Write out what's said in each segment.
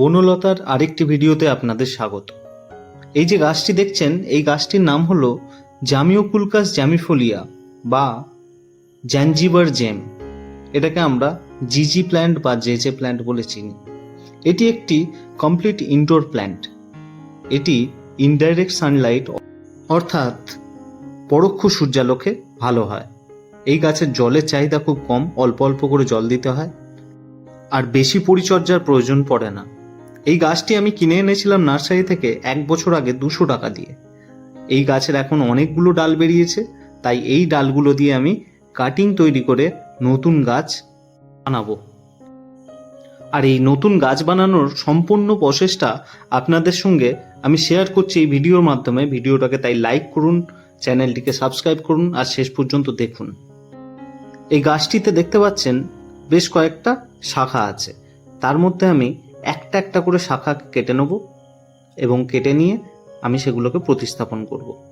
বনলতার আরেকটি ভিডিওতে আপনাদের স্বাগত। এই যে গাছটি দেখছেন, এই গাছটির নাম হলো জামিওকুলকাস জ্যামিফোলিয়া বা জ্যানজিবার জেম। এটাকে আমরা জিজি প্ল্যান্ট বা জেজে প্ল্যান্ট বলে চিনি। এটি একটি কমপ্লিট ইনডোর প্ল্যান্ট। এটি ইনডাইরেক্ট সানলাইট, অর্থাৎ পরোক্ষ সূর্যালোকে ভালো হয়। এই গাছের জলের চাহিদা খুব কম, অল্প অল্প করে জল দিতে হয়। আর বেশি পরিচর্যার প্রয়োজন পড়ে না। এই গাছটি আমি কিনে এনেছিলাম নার্সারি থেকে এক বছর আগে দুশো টাকা দিয়ে। এই গাছের এখন অনেকগুলো ডাল বেরিয়েছে, তাই এই ডালগুলো দিয়ে আমি কাটিং তৈরি করে নতুন গাছ বানাবো। আর এই নতুন গাছ বানানোর সম্পূর্ণ প্রসেসটা আপনাদের সঙ্গে আমি শেয়ার করছি এই ভিডিওর মাধ্যমে। ভিডিওটাকে তাই লাইক করুন, চ্যানেলটিকে সাবস্ক্রাইব করুন, আর শেষ পর্যন্ত দেখুন। এই গাছটিতে দেখতে পাচ্ছেন বেশ কয়েকটা শাখা আছে। তার মধ্যে আমি একটা একটা করে শাখা কেটে নেব এবং কেটে নিয়ে আমি সেগুলোকে প্রতিস্থাপন করব।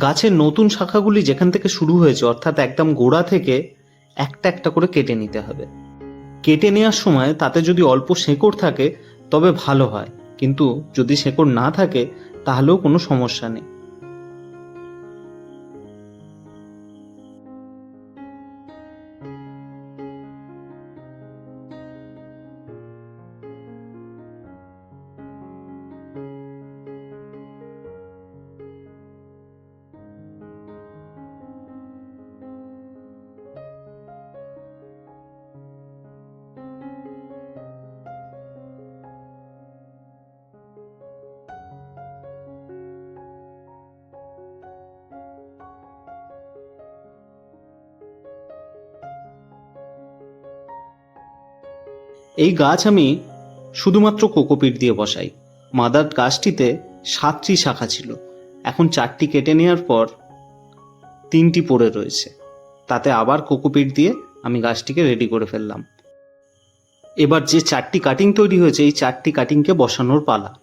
গাছের নতুন শাখাগুলি যেখান থেকে শুরু হয়েছে, অর্থাৎ একদম গোড়া থেকে একটা একটা করে কেটে নিতে হবে। কেটে নেওয়ার সময় তাতে যদি অল্প শেকড় থাকে, তবে ভালো হয়। কিন্তু যদি শেকড় না থাকে, তাহলেও কোনো সমস্যা নেই। এই গাছ আমি শুধুমাত্র কোকোপিট দিয়ে বসাই। মাদার গাছটিতে সাতটি শাখা ছিল। এখন চারটি কেটে নেওয়ার পর তিনটি পড়ে রয়েছে। তাতে আবার কোকোপিট দিয়ে আমি গাছটিকে রেডি করে ফেললাম। এবার যে চারটি কাটিং তৈরি হয়েছে, এই চারটি কাটিংকে বসানোর পালা।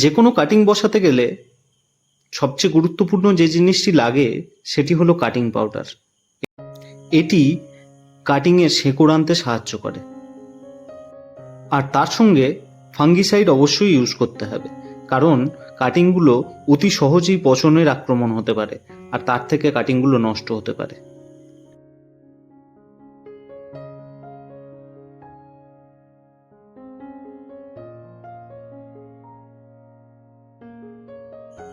যে কোনো কাটিং বসাতে গেলে সবচেয়ে গুরুত্বপূর্ণ যে জিনিসটি লাগে সেটি হলো কাটিং পাউডার এটি কাটিংয়ের শেকড় আনতে সাহায্য করে। আর তার সঙ্গে ফাঙ্গিসাইড অবশ্যই ইউজ করতে হবে, কারণ কাটিংগুলো অতি সহজেই পচনের আক্রমণ হতে পারে, আর তার থেকে কাটিংগুলো নষ্ট হতে পারে।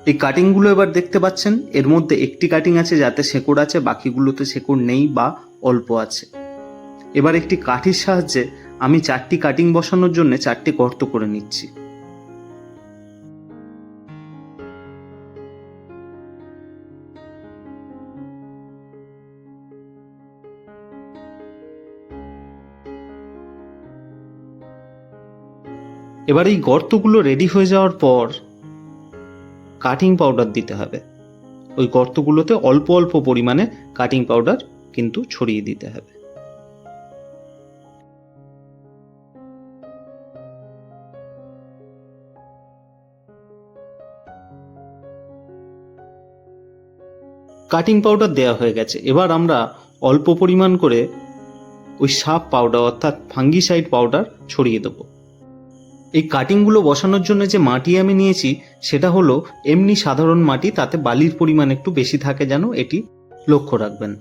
এই কাটিংগুলো এবার দেখতে পাচ্ছেন। এর মধ্যে একটি কাটিং আছে যাতে শেকড় আছে, বাকিগুলোতে শেকড় নেই বা অল্প আছে। এবার একটি কাঠির সাহায্যে আমি চারটি কাটিং বসানোর জন্য চারটি গর্ত করে নিচ্ছি। এবার এই গর্তগুলো রেডি হয়ে যাওয়ার পর কাটিং পাউডার দিতে হবে। ওই গর্তগুলোতে অল্প অল্প পরিমাণে কাটিং পাউডার কিন্তু ছড়িয়ে দিতে হবে। কাটিং পাউডার দেওয়া হয়ে গেছে। এবার আমরা অল্প পরিমাণ করে ওই সাপ পাউডার অর্থাৎ ফাঙ্গিসাইড পাউডার ছড়িয়ে দেবো। এই কাটিংগুলো বসানোর জন্য যে মাটি আমি নিয়েছি, সেটা হলো এমনি সাধারণ মাটি, তাতে বালির পরিমাণ একটু বেশি থাকে যেন এটি লক্ষ্য রাখবেন।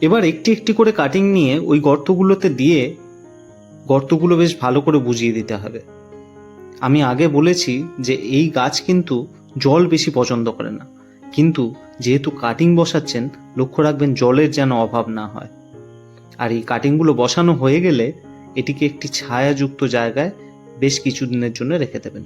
এবার একটি একটি করে কাটিং নিয়ে ওই গর্তগুলোতে দিয়ে গর্তগুলো বেশ ভালো করে বুঝিয়ে দিতে হবে। আমি আগে বলেছি যে এই গাছ কিন্তু জল বেশি পছন্দ করে না। কিন্তু যেহেতু কাটিং বসাচ্ছেন, লক্ষ্য রাখবেন জলের যেন অভাব না হয়। আর এই কাটিংগুলো বসানো হয়ে গেলে এটিকে একটি ছায়াযুক্ত জায়গায় বেশ কিছু দিনের জন্য রেখে দেবেন।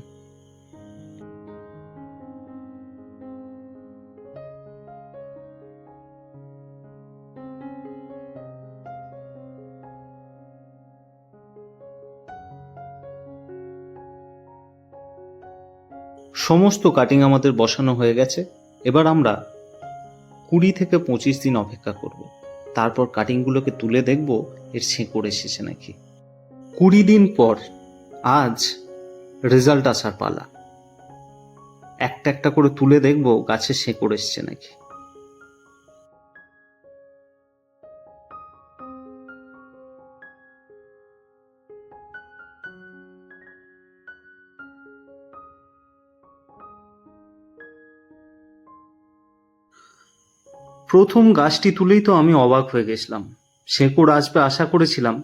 সমস্ত কাটিং আমাদের বসানো হয়ে গেছে। এবার আমরা কুড়ি থেকে পঁচিশ দিন অপেক্ষা করব। তারপর কাটিংগুলোকে তুলে দেখব এর শেকড় এসেছে নাকি। কুড়ি দিন পর আজ রেজাল্ট আসার পালা। একটা একটা করে তুলে দেখব গাছে শেকড় এসছে নাকি। প্রথম গাছটি তুলেই তো আমি অবাক হয়ে গেছিলাম। শেকড় আসবে আশা করেছিলাম,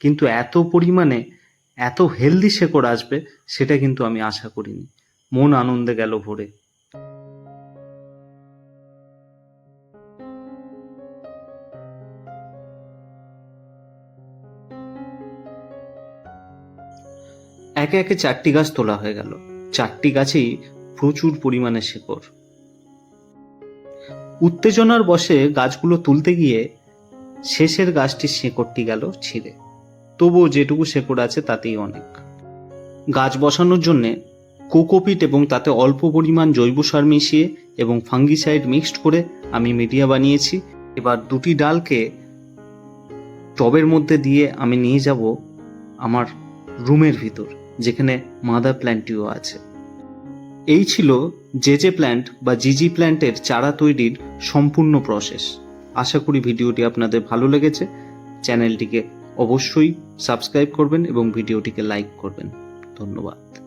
কিন্তু এত পরিমাণে, এত হেলদি শেকড় আসবে, সেটা কিন্তু আমি আশা করিনি। মন আনন্দে গেল ভরে। একে একে চারটি গাছ তোলা হয়ে গেল। চারটি গাছেই প্রচুর পরিমাণে শেকড়। উত্তেজনার বশে গাছগুলো তুলতে গিয়ে শেষের গাছটির শেকড়টি গেল ছিঁড়ে। তবুও যেটুকু শেকড় আছে তাতেই অনেক। গাছ বসানোর জন্যে কোকোপিট এবং তাতে অল্প পরিমাণ জৈব সার মিশিয়ে এবং ফাঙ্গিসাইড মিক্সড করে আমি মিডিয়া বানিয়েছি। এবার দুটি ডালকে টবের মধ্যে দিয়ে আমি নিয়ে যাব আমার রুমের ভিতর, যেখানে মাদার প্ল্যান্টটিও আছে। এই ছিল যে প্ল্যান্ট বা জিজি প্ল্যান্টের চারা তৈরির সম্পূর্ণ প্রসেস। আশা করি ভিডিওটি আপনাদের ভালো লেগেছে। চ্যানেলটিকে অবশ্যই সাবস্ক্রাইব করবেন এবং ভিডিওটিকে লাইক করবেন। ধন্যবাদ।